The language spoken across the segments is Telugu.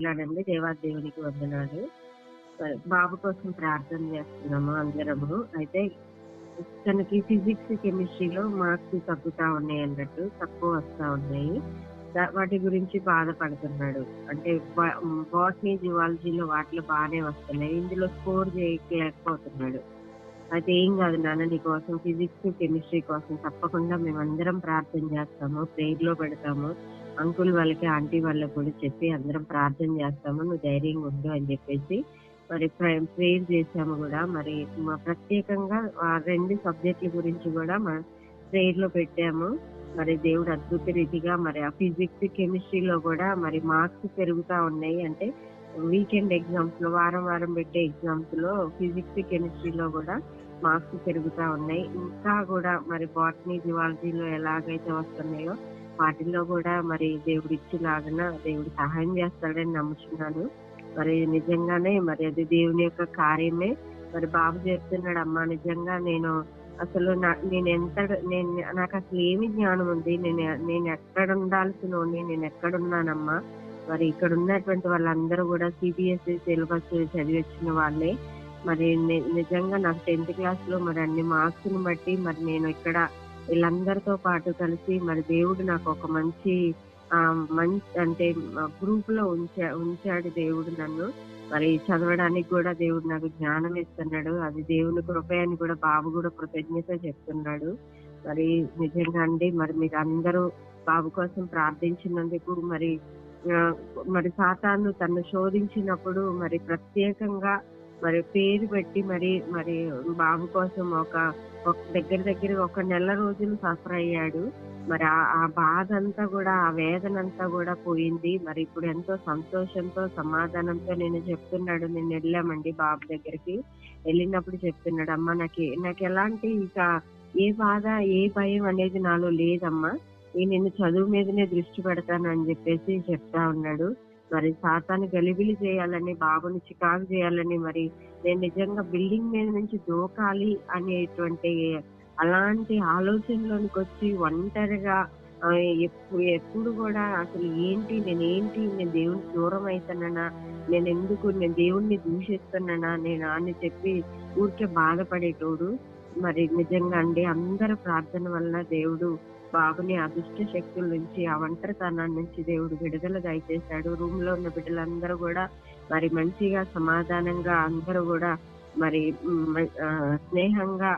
ఇలానండి దేవాదేవునికి వందనాలు. బాబు కోసం ప్రార్థన చేస్తున్నాము అందరము. అయితే తనకి ఫిజిక్స్ కెమిస్ట్రీలో మార్క్స్ తగ్గుతా ఉన్నాయి అన్నట్టు తక్కువ వస్తా ఉన్నాయి. వాటి గురించి బాధపడుతున్నాడు. అంటే బాటనీ జువాలజీలో వాటిలో బాగానే వస్తున్నాయి. ఇందులో స్కోర్ చేయలేకపోతున్నాడు. అయితే ఏం కాదు నాన్న నీ కోసం ఫిజిక్స్ కెమిస్ట్రీ కోసం తప్పకుండా మేమందరం ప్రార్థన చేస్తాము ప్రేయర్లో పెడతాము. అంకుల్ వాళ్ళకి ఆంటీ వాళ్ళకి కూడా చెప్పి అందరం ప్రార్థన చేస్తాము. నువ్వు ధైర్యంగా ఉండు అని చెప్పేసి మరి ప్రేయర్ చేసాము కూడా. మరి మా ప్రత్యేకంగా ఆ రెండు సబ్జెక్టుల గురించి కూడా మా ప్రేయర్లో పెట్టాము. మరి దేవుడు అద్భుత రీతిగా మరి ఆ ఫిజిక్స్ కెమిస్ట్రీలో కూడా మరి మార్క్స్ పెరుగుతా ఉన్నాయి. అంటే వీకెండ్ ఎగ్జామ్స్లో వారం వారం పెట్టే ఎగ్జామ్స్లో ఫిజిక్స్ కెమిస్ట్రీలో కూడా మార్క్స్ పెరుగుతా ఉన్నాయి. ఇంకా కూడా మరి బాటనీ జువాలజీలో ఎలాగైతే వస్తున్నాయో వాటిల్లో కూడా మరి దేవుడు ఇచ్చేలాగా దేవుడు సహాయం చేస్తాడని నమ్ముతున్నాను మరి నిజంగానే మరి అది దేవుని యొక్క కార్యమే. మరి బాబు చెప్తున్నాడు అమ్మా నిజంగా నేను అసలు నా- నేను ఎంత నేను నాకు అసలు ఏమి జ్ఞానం ఉంది. నేను నేను ఎక్కడ ఉండాల్సిన నేను ఎక్కడ ఉన్నానమ్మా మరి ఇక్కడ ఉన్నటువంటి వాళ్ళందరూ కూడా సిబిఎస్ఈ సిలబస్ చదివి వచ్చిన వాళ్ళే. మరి నిజంగా నాకు టెన్త్ క్లాస్లో మరి అన్ని మార్క్స్ని బట్టి మరి నేను ఇక్కడ వీళ్ళందరితో పాటు కలిసి మరి దేవుడు నాకు ఒక మంచి ఆ మంచి అంటే గ్రూప్లో ఉంచా ఉంచాడు దేవుడు నన్ను. మరి చదవడానికి కూడా దేవుడు నాకు జ్ఞానం ఇస్తున్నాడు. అది దేవుని కృపయాన్ని కూడా బాబు కూడా కృతజ్ఞత చెప్తున్నాడు. మరి నిజంగా అండి మరి మీరు అందరూ బాబు కోసం ప్రార్థించినందుకు మరి మరి సాతాను తను శోధించినప్పుడు మరి ప్రత్యేకంగా మరి పేరు పెట్టి మరి మరి బాబు కోసం ఒక ఒక దగ్గర దగ్గర ఒక నెల రోజులు సఫర్ అయ్యాడు. మరి ఆ బాధ అంతా కూడా ఆ వేదన అంతా కూడా పోయింది. మరి ఇప్పుడు ఎంతో సంతోషంతో సమాధానంతో నేను చెప్తున్నాడు నేను వెళ్ళామండి బాబు దగ్గరికి. వెళ్ళినప్పుడు చెప్తున్నాడు అమ్మా నాకు నాకు ఎలాంటి ఇక ఏ బాధ ఏ భయం అనేది నాలో లేదమ్మా. నేను చదువు మీదనే దృష్టి పెడతాను అని చెప్పేసి చెప్తా ఉన్నాడు. మరి సాతాన్ని గలిబిలి చేయాలని బాబుని చికాకు చేయాలని మరి నేను నిజంగా బిల్డింగ్ మీద నుంచి దూకాలి అనేటువంటి అలాంటి ఆలోచనలోనికి వచ్చి ఒంటరిగా ఎప్పుడు ఎప్పుడు కూడా అసలు ఏంటి నేను ఏంటి నేను దేవునికి దూరం అవుతున్నానా నేను ఎందుకు నేను దేవుణ్ణి దూషిస్తున్నానా నేను అని చెప్పి ఊరికే బాధపడేటోడు మరి నిజంగా అండి. అందరి ప్రార్థన వల్ల దేవుడు బాబుని అదృష్ట శక్తుల నుంచి ఆ ఒంటరితనాన్ని నుంచి దేవుడు విడుదల దయచేశాడు. రూమ్లో ఉన్న బిడ్డలందరూ కూడా మరి మంచిగా సమాధానంగా అందరూ కూడా మరి ఆ, స్నేహంగా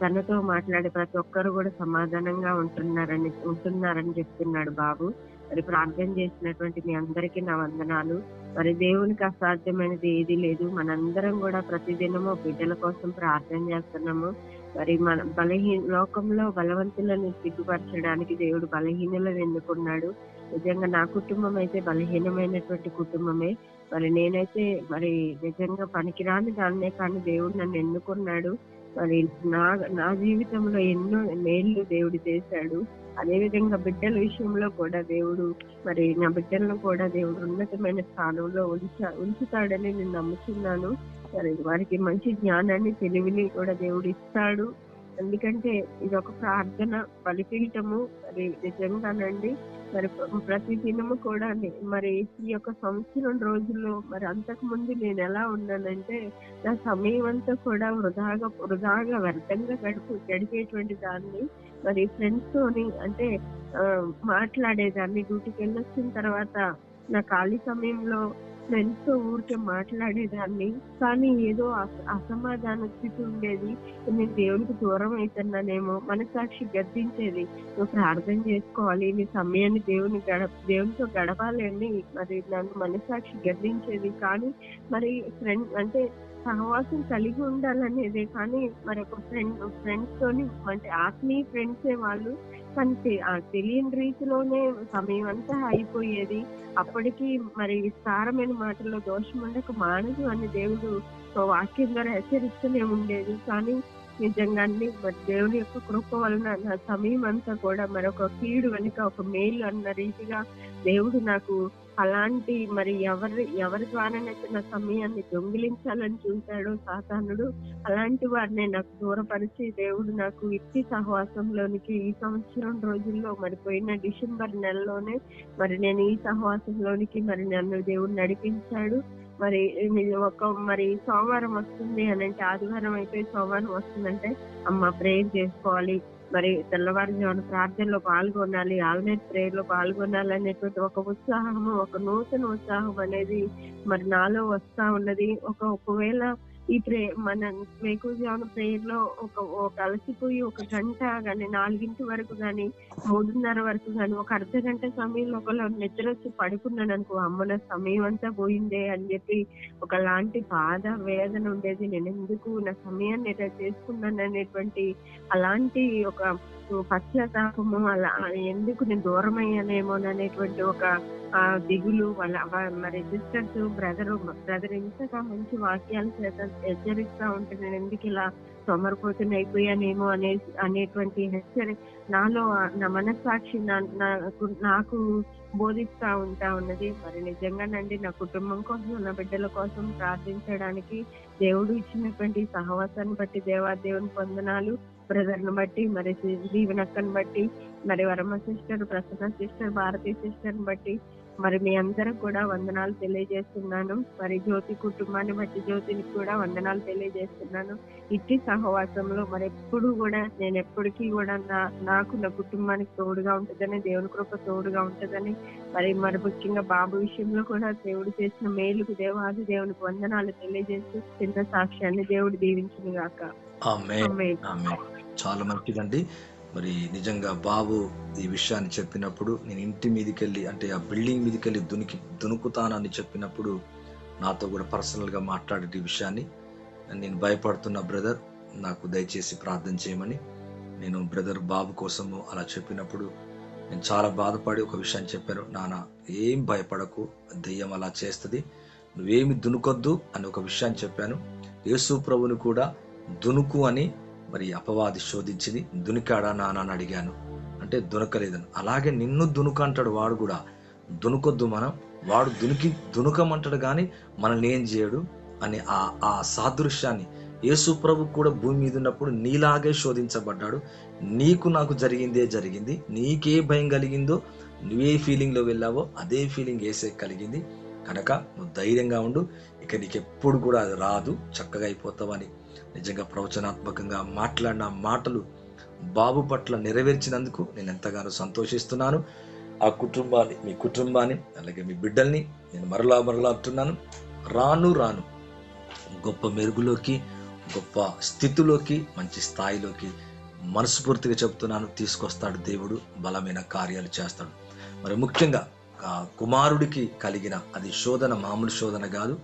తనతో మాట్లాడే ప్రతి ఒక్కరు కూడా సమాధానంగా ఉంటున్నారని ఉంటున్నారని చెప్తున్నాడు బాబు. మరి ప్రార్థన చేసినటువంటి మీ అందరికీ నా వందనాలు. మరి దేవునికి అసాధ్యమైనది ఏది లేదు. మనందరం కూడా ప్రతిదినము బిడ్డల కోసం ప్రార్థన చేస్తున్నాము. మరి మన బలహీన లోకంలో బలవంతులను సిగ్గుపరచడానికి దేవుడు బలహీనలను ఎన్నుకున్నాడు. నిజంగా నా కుటుంబం అయితే బలహీనమైనటువంటి కుటుంబమే. మరి నేనైతే మరి నిజంగా పనికిరాని దాన్నే కానీ దేవుడు నన్ను ఎన్నుకున్నాడు. మరి నా నా జీవితంలో ఎన్నో మేళ్ళు దేవుడు చేశాడు. అదే విధంగా బిడ్డల విషయంలో కూడా దేవుడు మరి నా బిడ్డలను కూడా దేవుడు ఉన్నతమైన స్థానంలో ఉంచా ఉంచుతాడని నేను నమ్ముతున్నాను మరి వారికి మంచి జ్ఞానాన్ని తెలివిని కూడా దేవుడు ఇస్తాడు. ఎందుకంటే ఇది ఒక ప్రార్థన బలిపీఠము. మరి నిజంగానండి మరి ప్రతి దినము కూడా మరి ఈ యొక్క సంవత్సరం రోజుల్లో మరి అంతకు ముందు నేను ఎలా ఉన్నానంటే నా సమయం అంతా కూడా వృధాగా వృధాగా వ్యర్థంగా గడుపు గడిపేటువంటి దాన్ని మరి ఫ్రెండ్స్ తోని అంటే మాట్లాడేదాన్ని. డ్యూటీకి వెళ్ళొచ్చిన తర్వాత నా ఖాళీ సమయంలో ఫ్రెండ్స్తో ఊరికే మాట్లాడేదాన్ని. కానీ ఏదో అస- అసమాధాన స్థితి ఉండేది. నేను దేవునికి దూరం అవుతున్నానేమో మనసాక్షి గద్దించేది. నువ్వు ప్రార్థన చేసుకోవాలి నీ సమయాన్ని దేవుని గడప దేవునితో గడపాలి అని మరి నన్ను మనసాక్షి గద్దించేది. కానీ మరి ఫ్రెండ్ అంటే సహవాసం కలిగి ఉండాలనేదే. కానీ మరి ఒక ఫ్రెండ్ ఫ్రెండ్స్ తోని అంటే ఆత్మీయ ఫ్రెండ్సే వాళ్ళు. కానీ ఆ తెలియని రీతిలోనే సమయం అంతా అయిపోయేది. అప్పటికి మరి విస్తారమైన మాటల్లో దోషం ఉండక మానదు అని దేవుడు ఓ వాక్యం ద్వారా హెచ్చరిస్తూనే ఉండేది. కానీ నిజంగానే మరి దేవుని యొక్క కృప వలన నా సమయం అంతా కూడా మరొక కీడు వెనుక ఒక మేలు అన్న రీతిగా దేవుడు నాకు అలాంటి మరి ఎవరి ఎవరి ద్వారానైతే నా సమయాన్ని దొంగిలించాలని చూశాడో సాతానుడు అలాంటి వారిని నాకు దూరపరిచి దేవుడు నాకు ఇచ్చి సహవాసంలోనికి ఈ సంవత్సరం రోజుల్లో మరి పోయిన డిసెంబర్ నెలలోనే మరి నేను ఈ సహవాసంలోనికి మరి నన్ను దేవుడు నడిపించాడు. మరి ఇది ఒక మరి సోమవారం వస్తుంది అని అంటే ఆదివారం అయితే సోమవారం వస్తుందంటే అమ్మ ప్రేయర్ చేసుకోవాలి. మరి తెల్లవారుజామున ప్రార్థనలో పాల్గొనాలి. ఆల్నైట్ ప్రేయర్లో పాల్గొనాలి అనేటువంటి ఒక ఉత్సాహము ఒక నూతన ఉత్సాహం అనేది మరి నాలో వస్తా ఉన్నది. ఒక ఒకవేళ ఈ ప్రే మన వేకుజామున ప్రేయర్లో ఒక ఒక అలసిపోయి ఒక గంట గాని నాలుగింటి వరకు గాని మూడున్నర వరకు గాని ఒక అర్ధ గంట సమయంలో ఒకళ్ళు నిద్ర వచ్చి పడుకున్నాను అనుకో అమ్మన సమయం అంతా పోయిందే అని చెప్పి ఒకలాంటి బాధ వేదన ఉండేది. నేను ఎందుకు నా సమయాన్ని ఇలా చేసుకున్నాను అనేటువంటి అలాంటి ఒక పశ్చాత్తాపము అలా ఎందుకు నేను దూరం అయ్యానేమో అనేటువంటి ఒక ఆ దిగులు వాళ్ళ మరి సిస్టర్స్ బ్రదర్ బ్రదర్ ఇంతగా మంచి వాక్యాల చేత హెచ్చరిస్తా ఉంటే నేను ఎందుకు ఇలా సోమరిపోతున్న అయిపోయానేమో అనే అనేటువంటి హెచ్చరి నాలో నా మనస్సాక్షి నా- నాకు నాకు బోధిస్తా ఉంటా ఉన్నది. మరి నిజంగానండి నా కుటుంబం కోసం నా బిడ్డల కోసం ప్రార్థించడానికి దేవుడు ఇచ్చినటువంటి సహవాసాన్ని బట్టి దేవాదేవుని పొందనాలు బ్రదర్ను బట్టి మరి దీవెనక్కను బట్టి మరి వరమ sister Prasanna sister Bharati sister బట్టి మరి మీ అందరికి కూడా వందనాలు తెలియజేస్తున్నాను. మరి జ్యోతి కుటుంబాన్ని బట్టి జ్యోతిని కూడా వందనాలు తెలియజేస్తున్నాను. ఇట్టి సహవాసంలో మరి ఎప్పుడు కూడా నేను ఎప్పటికీ కూడా నా నాకు నా కుటుంబానికి తోడుగా ఉంటుందని దేవుని కృప తోడుగా ఉంటుందని మరి మరి ముఖ్యంగా బాబు విషయంలో కూడా దేవుడు చేసిన మేలుకు దేవాది దేవునికి వందనాలు తెలియజేస్తూ చిన్న సాక్ష్యాన్ని దేవుడు దీవించిన గాక చాలా మంచిదండి. మరి నిజంగా బాబు ఈ విషయాన్ని చెప్పినప్పుడు నేను ఇంటి మీదకి వెళ్ళి అంటే ఆ బిల్డింగ్ మీదకి వెళ్ళి దునికి దునుకుతానని చెప్పినప్పుడు నాతో కూడా పర్సనల్గా మాట్లాడే ఈ విషయాన్ని నేను భయపడుతున్న బ్రదర్ నాకు దయచేసి ప్రార్థన చేయమని నేను బ్రదర్ బాబు కోసము అలా చెప్పినప్పుడు నేను చాలా బాధపడి ఒక విషయాన్ని చెప్పాను. నాన్న ఏం భయపడకు దెయ్యం అలా చేస్తుంది. నువ్వేమి దునుకొద్దు అని ఒక విషయాన్ని చెప్పాను. యేసు ప్రభుని కూడా దునుకు అని మరి అపవాది శోధించింది దునికాడా నాన్న అని అడిగాను. అంటే దునకలేదని. అలాగే నిన్ను దునుక అంటాడు వాడు కూడా. దునుకొద్దు మనం. వాడు దునికి దునుకమంటాడు కానీ మనల్ని ఏం చేయడు అని ఆ ఆ సాదృశ్యాన్ని. యేసు ప్రభు కూడా భూమి మీద ఉన్నప్పుడు నీలాగే శోధించబడ్డాడు. నీకు నాకు జరిగిందే జరిగింది. నీకే భయం కలిగిందో నువ్వే ఫీలింగ్లో వెళ్ళావో అదే ఫీలింగ్ వేసే కలిగింది. కనుక నువ్వు ధైర్యంగా ఉండు. ఇక నీకు ఎప్పుడు కూడా అది రాదు. చక్కగా అయిపోతావని నిజంగా ప్రవచనాత్మకంగా మాట్లాడిన మాటలు బాబు పట్ల నెరవేర్చినందుకు నేను ఎంతగానో సంతోషిస్తున్నాను. ఆ కుటుంబాన్ని మీ కుటుంబాన్ని అలాగే మీ బిడ్డల్ని నేను మరలా మరలా అంటున్నాను. రాను రాను గొప్ప మెరుగులోకి గొప్ప స్థితిలోకి మంచి స్థాయిలోకి మనస్ఫూర్తిగా చెప్తున్నాను తీసుకొస్తాడు దేవుడు బలమైన కార్యాలు చేస్తాడు. మరి ముఖ్యంగా ఆ కుమారుడికి కలిగిన అది శోధన మామూలు శోధన కాదు.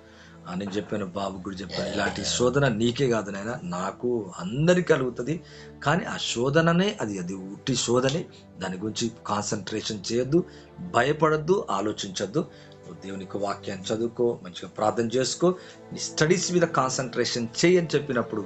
అని చెప్పాను బాబు కూడా చెప్పాను ఇలాంటి శోధన నీకే కాదు నాయన నాకు అందరికి కలుగుతుంది. కానీ ఆ శోధననే అది అది ఉట్టి శోధనే దాని గురించి కాన్సన్ట్రేషన్ చేయొద్దు భయపడద్దు ఆలోచించొద్దు. దేవునికి వాక్యాన్ని చదువుకో మంచిగా ప్రార్థన చేసుకో నీ స్టడీస్ మీద కాన్సన్ట్రేషన్ చేయని చెప్పినప్పుడు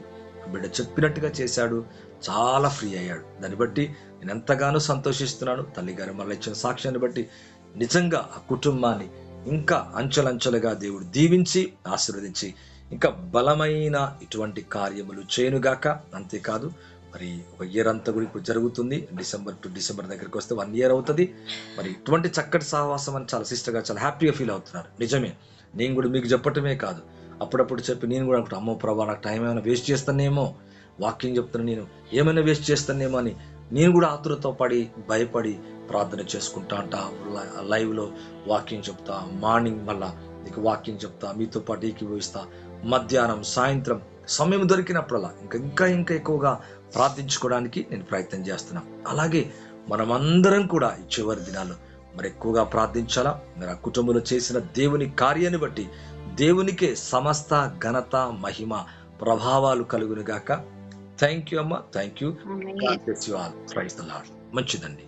బిడ్డ చెప్పినట్టుగా చేశాడు చాలా ఫ్రీ అయ్యాడు. దాన్ని బట్టి నేను ఎంతగానో సంతోషిస్తున్నాను. తల్లిగారు మళ్ళీ ఇచ్చిన సాక్ష్యాన్ని బట్టి నిజంగా ఆ కుటుంబాన్ని ఇంకా అంచెలంచెలుగా దేవుడు దీవించి ఆశీర్వదించి ఇంకా బలమైన ఇటువంటి కార్యములు చేయనుగాక. అంతేకాదు మరి ఒక ఇయర్ అంతా కూడా ఇప్పుడు జరుగుతుంది. డిసెంబర్ టు డిసెంబర్ దగ్గరికి వస్తే వన్ ఇయర్ అవుతుంది. మరి ఇటువంటి చక్కటి సహవాసం అని చాలా సిస్టర్గా చాలా హ్యాపీగా ఫీల్ అవుతున్నారు. నిజమే. నేను కూడా మీకు చెప్పటమే కాదు. అప్పుడప్పుడు చెప్పి నేను కూడా అనుకుంటా అమ్మో ప్రభా నాకు టైం ఏమైనా వేస్ట్ చేస్తానేమో? వాకింగ్ చెప్తున్నా నేను. ఏమైనా వేస్ట్ చేస్తానేమో? అని నేను కూడా ఆతురతో పడి భయపడి ప్రార్థన చేసుకుంటా అంట లైవ్లో వాకింగ్ చెప్తా. మార్నింగ్ మళ్ళా నీకు వాకింగ్ చెప్తా. మీతో పాటు ఏకీభవిస్తా. మధ్యాహ్నం సాయంత్రం సమయం దొరికినప్పుడల్లా ఇంకా ఇంకా ఇంకా ఎక్కువగా ప్రార్థించుకోవడానికి నేను ప్రయత్నం చేస్తున్నా. అలాగే మనమందరం కూడా ఈ చివరి దినాల్లో మరి ఎక్కువగా ప్రార్థించాలా? మరి ఆ కుటుంబంలో చేసిన దేవుని కార్యాన్ని బట్టి దేవునికే సమస్త ఘనత మహిమ ప్రభావాలు కలుగును గాక. థ్యాంక్ యూ అమ్మ. థ్యాంక్ యూ మంచిదండి.